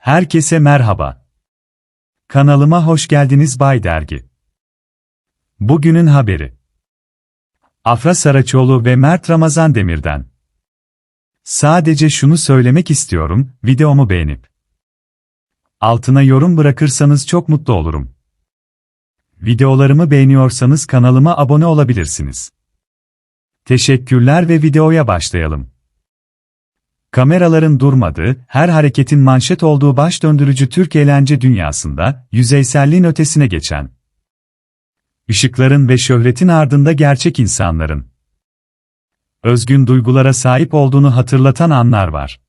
Herkese merhaba. Kanalıma hoş geldiniz Bay Dergi. Bugünün haberi. Afra Saraçoğlu ve Mert Ramazan Demir'den. Sadece şunu söylemek istiyorum, videomu beğenip altına yorum bırakırsanız çok mutlu olurum. Videolarımı beğeniyorsanız kanalıma abone olabilirsiniz. Teşekkürler ve videoya başlayalım. Kameraların durmadığı, her hareketin manşet olduğu baş döndürücü Türk eğlence dünyasında, yüzeyselliğin ötesine geçen, ışıkların ve şöhretin ardında gerçek insanların, özgün duygulara sahip olduğunu hatırlatan anlar var.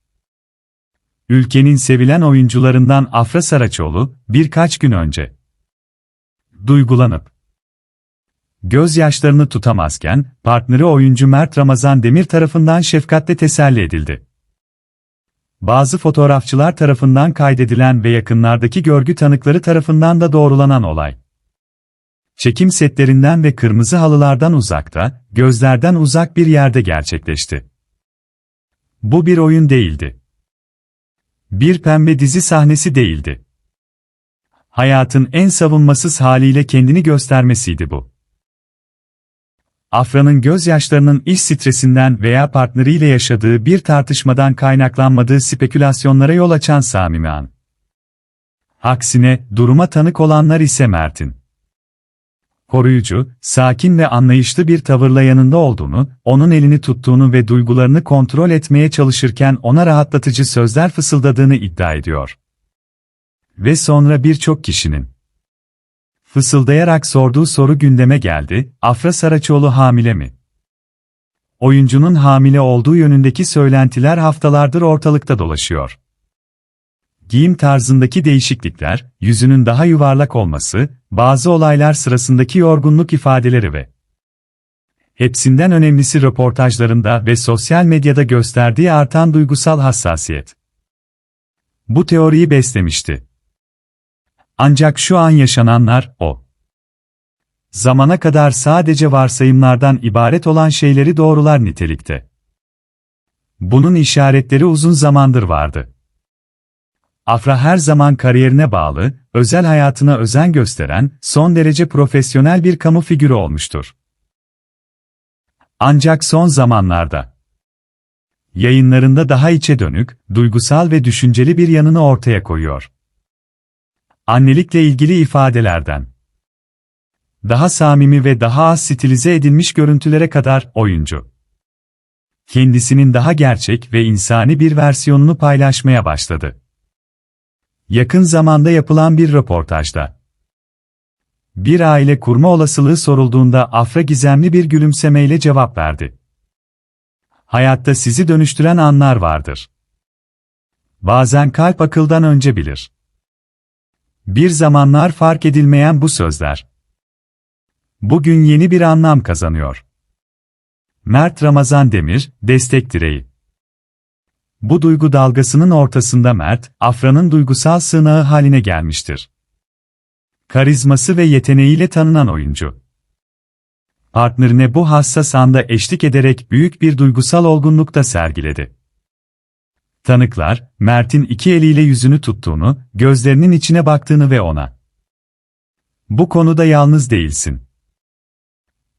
Ülkenin sevilen oyuncularından Afra Saraçoğlu, birkaç gün önce, duygulanıp, gözyaşlarını tutamazken, partneri oyuncu Mert Ramazan Demir tarafından şefkatle teselli edildi. Bazı fotoğrafçılar tarafından kaydedilen ve yakınlardaki görgü tanıkları tarafından da doğrulanan olay. Çekim setlerinden ve kırmızı halılardan uzakta, gözlerden uzak bir yerde gerçekleşti. Bu bir oyun değildi. Bir pembe dizi sahnesi değildi. Hayatın en savunmasız haliyle kendini göstermesiydi bu. Afra'nın gözyaşlarının iş stresinden veya partneriyle yaşadığı bir tartışmadan kaynaklanmadığı spekülasyonlara yol açan Samimi An. Aksine, duruma tanık olanlar ise Mert'in. Koruyucu, sakin ve anlayışlı bir tavırla yanında olduğunu, onun elini tuttuğunu ve duygularını kontrol etmeye çalışırken ona rahatlatıcı sözler fısıldadığını iddia ediyor. Ve sonra birçok kişinin Fısıldayarak sorduğu soru gündeme geldi, Afra Saraçoğlu hamile mi? Oyuncunun hamile olduğu yönündeki söylentiler haftalardır ortalıkta dolaşıyor. Giyim tarzındaki değişiklikler, yüzünün daha yuvarlak olması, bazı olaylar sırasındaki yorgunluk ifadeleri ve hepsinden önemlisi röportajlarında ve sosyal medyada gösterdiği artan duygusal hassasiyet. Bu teoriyi beslemişti. Ancak şu an yaşananlar, o. Zamana kadar sadece varsayımlardan ibaret olan şeyleri doğrular nitelikte. Bunun işaretleri uzun zamandır vardı. Afra her zaman kariyerine bağlı, özel hayatına özen gösteren, son derece profesyonel bir kamu figürü olmuştur. Ancak son zamanlarda yayınlarında daha içe dönük, duygusal ve düşünceli bir yanını ortaya koyuyor. Annelikle ilgili ifadelerden. Daha samimi ve daha az stilize edilmiş görüntülere kadar oyuncu. Kendisinin daha gerçek ve insani bir versiyonunu paylaşmaya başladı. Yakın zamanda yapılan bir röportajda. Bir aile kurma olasılığı sorulduğunda Afra gizemli bir gülümsemeyle cevap verdi. Hayatta sizi dönüştüren anlar vardır. Bazen kalp akıldan önce bilir. Bir zamanlar fark edilmeyen bu sözler. Bugün yeni bir anlam kazanıyor. Mert Ramazan Demir, destek direği. Bu duygu dalgasının ortasında Mert, Afra'nın duygusal sığınağı haline gelmiştir. Karizması ve yeteneğiyle tanınan oyuncu. Partnerine bu hassas anda eşlik ederek büyük bir duygusal olgunluk da sergiledi. Tanıklar, Mert'in iki eliyle yüzünü tuttuğunu, gözlerinin içine baktığını ve ona ''Bu konuda yalnız değilsin.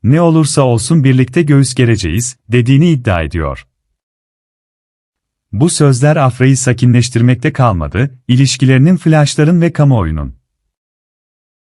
Ne olursa olsun birlikte göğüs gereceğiz.'' dediğini iddia ediyor. Bu sözler Afra'yı sakinleştirmekte kalmadı, ilişkilerinin flaşların ve kamuoyunun